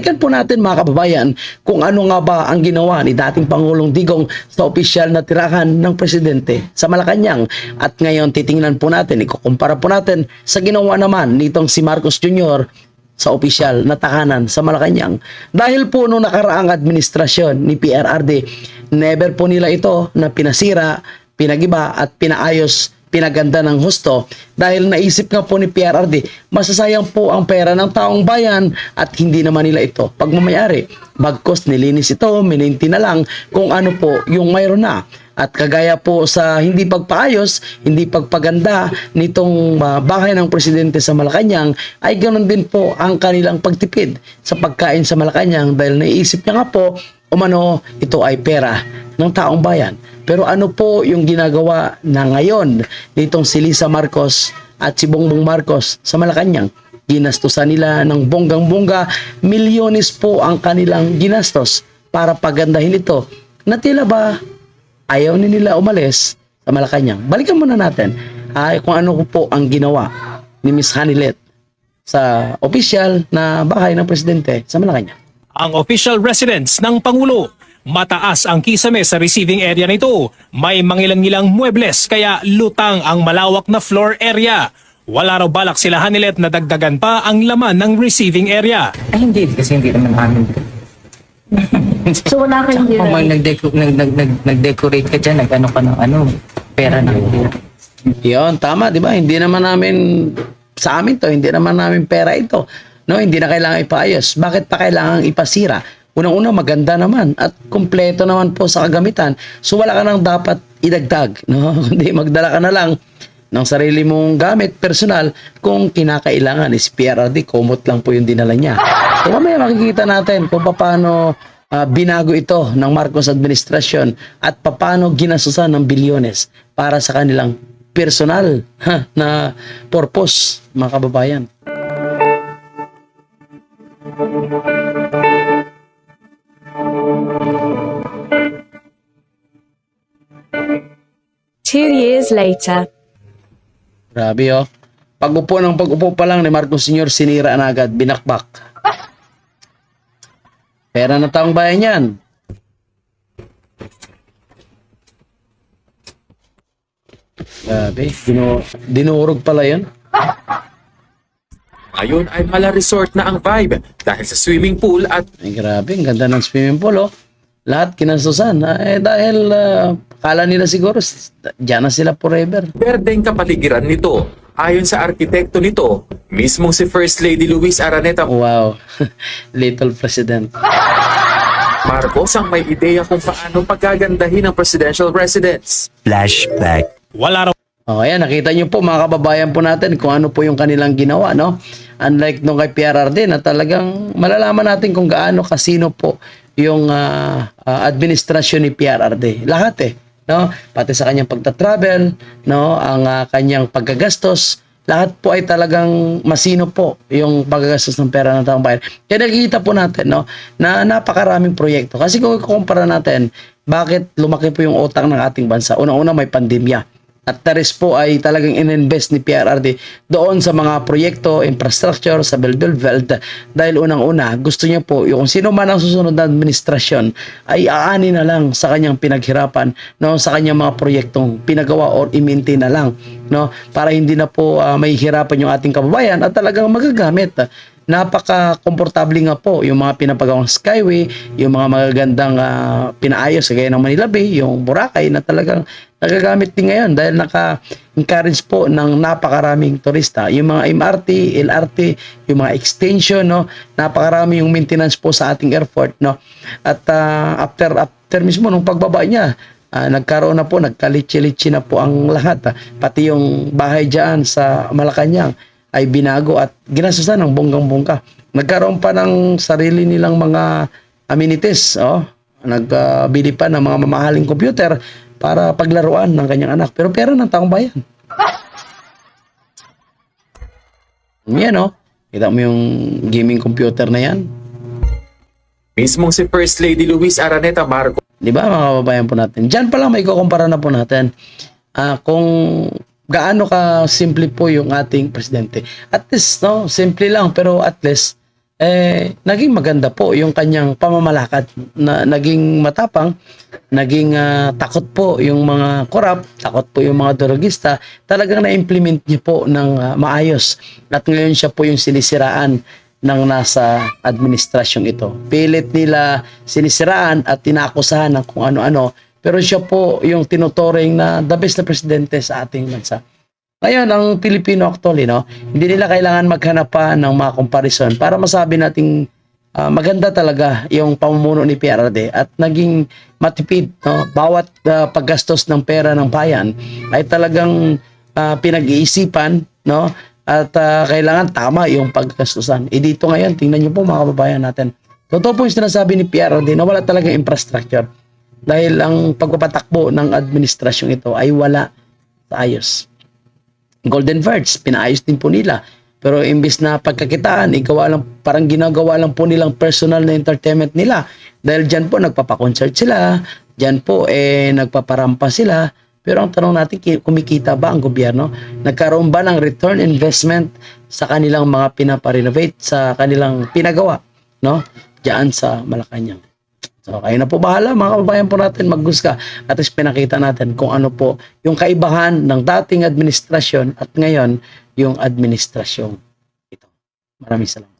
Balikan po natin mga kababayan kung ano nga ba ang ginawa ni dating Pangulong Digong sa opisyal na tirahan ng presidente sa Malacanang. At ngayon titingnan po natin, ikukumpara po natin sa ginawa naman nitong si Marcos Jr. sa opisyal na tahanan sa Malacanang. Dahil po noong nakaraang administrasyon ni PRRD, never po nila ito na pinasira, pinagiba at pinaayos pinaganda ng husto dahil naisip nga po ni PRRD masasayang po ang pera ng taong bayan at hindi naman nila ito pagmamayari. Bagkos nilinis ito, mininti na lang kung ano po yung mayroon na. At kagaya po sa hindi pagpaayos, hindi pagpaganda nitong ah, bahay ng presidente sa Malacanang, ay ganoon din po ang kanilang pagtipid sa pagkain sa Malacanang dahil naisip niya nga po, umano, ito ay pera ng taong bayan. Pero ano po yung ginagawa na ngayon nitong si Lisa Marcos at si Bongbong Marcos sa Malacanang? Ginastusan nila ng bonggang-bongga, milyones po ang kanilang ginastos para pagandahin ito. Na tila ba ayaw ni nila umalis sa Malacanang? Balikan muna natin ay kung ano po ang ginawa ni Miss Hanilet sa opisyal na bahay ng presidente sa Malacanang. Ang official residence ng Pangulo. Mataas ang kisame sa receiving area nito. May mangilang-ilang muebles kaya lutang ang malawak na floor area. Wala raw balak sila Hanilet na dagdagan pa ang laman ng receiving area. Ay, hindi. Kasi hindi naman amin. So wala kayong Kung may nilay. nag-deco- nag, nag, nag, nag-decorate ka dyan, nag-ano ka ng ano, pera na. Yon, tama, 'di ba? Hindi naman namin sa amin 'to, hindi naman namin pera ito. No, hindi na kailangan ipaayos. Bakit pa kailangan ipasira? Unang-una maganda naman at kumpleto naman po sa kagamitan. So wala ka nang dapat idagdag, no? Kundi magdala ka na lang ng sarili mong gamit personal kung kinakailangan is PRRD, kumot lang po yung dinala niya. So mamaya makikita natin kung paano ah, binago ito ng Marcos administration at paano ginasusan ng bilyones para sa kanilang personal ha, na purpose, mga kababayan. Two years later. Grabe oh. Pag-upo ng pag-upo pa lang ni Marcos Sr. sinira na agad, binakbak. Pera na taong bayan yan. Grabe, dinu dinurog pala yan. Ngayon ay mala resort na ang vibe dahil sa swimming pool at Ay, grabe, ang ganda ng swimming pool, oh. Lahat kinasusan. Eh, dahil ah, kala nila siguro, dyan na sila forever. berdeng kapaligiran nito. Ayon sa arkitekto nito, mismong si First Lady Luis Araneta Wow, little president. Marcos ang may ideya kung paano pagagandahin ang presidential residence. Wala raw O, ayan, nakita nyo po mga kababayan po natin kung ano po yung kanilang ginawa, no? Unlike nung kay PRRD na talagang malalaman natin kung gaano kasino po yung ah, ah, administrasyon ni PRRD. Lahat eh, no? Pati sa kanyang pagta-travel, no? Ang ah, kanyang paggagastos, lahat po ay talagang masino po yung paggagastos ng pera ng taong bayan. Kaya nakikita po natin, no? Na napakaraming proyekto. Kasi kung ikukumpara natin, bakit lumaki po yung utang ng ating bansa? Unang-una may pandemya. At the po ay talagang ininvest ni PRRD doon sa mga proyekto, infrastructure, sa Belt Dahil unang-una, gusto niya po, yung sino man ang susunod na administrasyon, ay aani na lang sa kanyang pinaghirapan, no, sa kanyang mga proyektong pinagawa or iminti na lang. No, para hindi na po ah, may hirapan yung ating kababayan at talagang magagamit. Napaka-komportable nga po yung mga pinapagawang skyway, yung mga magagandang ah, pinaayos kagaya ng Manila Bay, yung Boracay na talagang nagagamit din ngayon dahil naka-encourage po ng napakaraming turista. Yung mga MRT, LRT, yung mga extension, no? Napakarami yung maintenance po sa ating airport, no? At ah, after after mismo nung pagbaba niya, ah, nagkaroon na po, nagkalitsi-litsi na po ang lahat. ah. Pati yung bahay diyan sa Malacanang ay binago at ginasusan ng bonggang-bongga. Nagkaroon pa ng sarili nilang mga amenities, oh. Nagbili pa ng mga mamahaling computer para paglaruan ng kanyang anak. Pero pera ng taong bayan. Yan, oh. Kita mo yung gaming computer na yan. Mismong si First Lady Luis Araneta Marcos Di ba mga kababayan po natin? Diyan pa lang may kukumpara na po natin ah, kung gaano ka simple po yung ating presidente. At least, no, simple lang pero at least eh naging maganda po yung kanyang pamamalakad na naging matapang naging ah, takot po yung mga korap takot po yung mga drogista talagang na-implement niya po ng ah, maayos. At ngayon siya po yung sinisiraan ng nasa administrasyong ito. Pilit nila sinisiraan at tinakusahan ng kung ano-ano pero siya po yung tinuturing na the best na presidente sa ating bansa ngayon, ang Pilipino actually, no, hindi nila kailangan maghanap pa ng mga comparison para masabi nating ah, maganda talaga yung pamumuno ni PRD at naging matipid. No? Bawat ah, paggastos ng pera ng bayan ay talagang ah, pinag-iisipan no? at ah, kailangan tama yung paggastusan. E dito ngayon, tingnan niyo po mga kababayan natin. Totoo po yung sinasabi ni PRD na wala talagang infrastructure dahil ang pagpapatakbo ng administrasyong ito ay wala sa ayos. Golden Verge, pinaayos din po nila. Pero imbis na pagkakitaan, ikaw lang, parang ginagawa lang po nilang personal na entertainment nila. Dahil dyan po, nagpapa-concert sila. Dyan po, eh, nagpaparampa sila. Pero ang tanong natin, ki- kumikita ba ang gobyerno? Nagkaroon ba ng return investment sa kanilang mga pinaparenovate, sa kanilang pinagawa, no? Diyan sa Malacanang. So, kayo na po bahala mga kababayan po natin maghusga at least pinakita natin kung ano po yung kaibahan ng dating administrasyon at ngayon yung administrasyong ito. Maraming salamat.